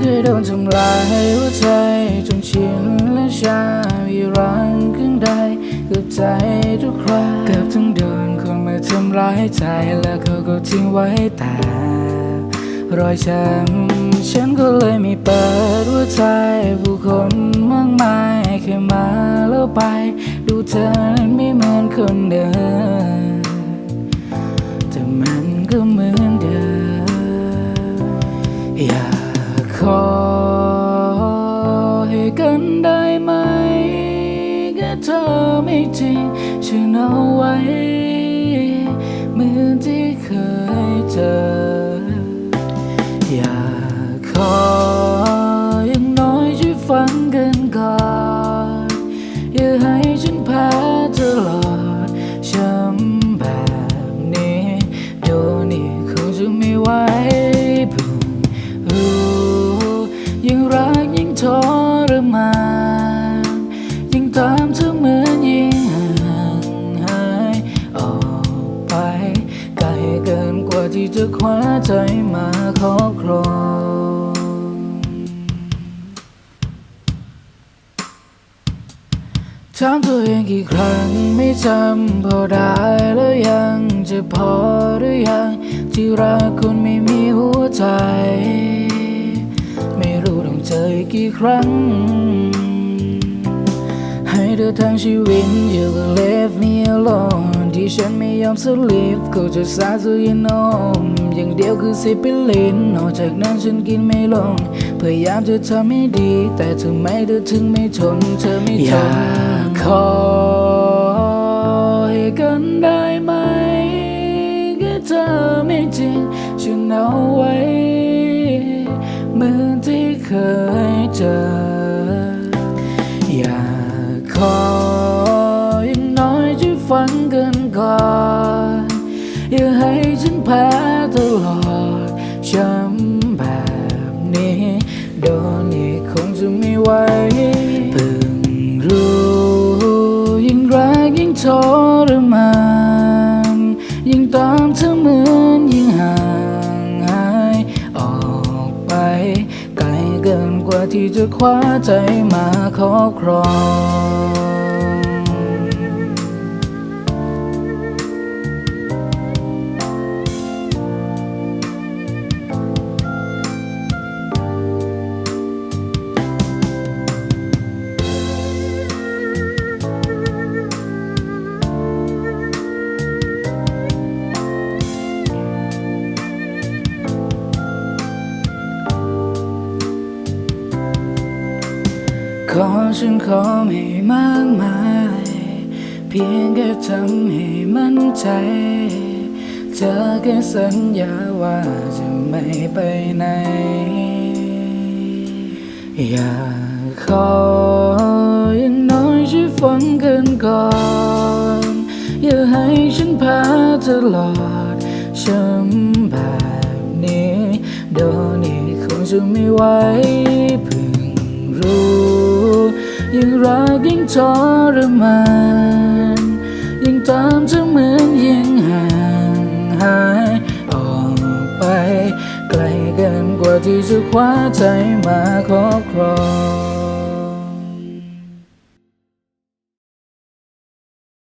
เคยโดนทำลายหัวใจจนชินและชามีรังข้างใดกับใจทุกคราเกือบทั้งเดินคนมาทำร้ายใจแล้วเขาก็ทิ้งไว้แต่รอยช้ำฉันก็เลยไม่เปิดหัวใจผู้คนมากมายแค่มาแล้วไป ดูเธอนั้นไม่เหมือนคนเดิม กันได้ไหมแค่เธอไม่จริงฉันเอาไว้เหมือนที่เคยเจอ อยากขออย่างน้อยช่วยฟังกันก่อนอย่า ที่จะคว้าใจมาครอบครองถามตัวเองกี่ครั้งไม่จำพอได้แล้วยังจะพอหรือยัง ที่รักคุณไม่มีหัวใจ ไม่รู้ต้องเจอกกี่ครั้ง ให้เธอทั้งชีวิตอยู่กับ leave me alone ที่ฉันไม่ยอมสลิปก็จะสาสุยนมอย่างเดียวคือสิปิลินนอกจากนั้นฉันกินไม่ลง พยายามจะทำให้ดี แต่ทำไมเธอถึงไม่ทนเธอไม่ทนอยากขอให้กันได้ไหมแค่เธอไม่จริงฉันเอาไว้เหมือนที่เคยเจออยากขอ ตลอดช้ำแบบนี้ โดนอีกคงจะไม่ไหวเพิ่งรู้ยิ่งรักยิ่งทรมานยิ่งตามเธอเหมือนยิ่งห่างหายออกไป ไกลเกินกว่าที่จะคว้าใจมาครอบครอง ขอฉันขอไม่มากมาย เพียงแค่ทำให้มั่นใจ เธอแค่สัญญาว่าจะไม่ไปไหน อยากขออย่างน้อยช่วยฟังกันก่อน อย่าให้ฉันแพ้ตลอดช้ำแบบนี้ โดนอีกคงจะไม่ไหว รักยิ่งทรมาน ยิ่งตามจะเหมือนยิ่งห่างหายออกไป ไกลเกินกว่าที่จะคว้าใจมาครอบครอง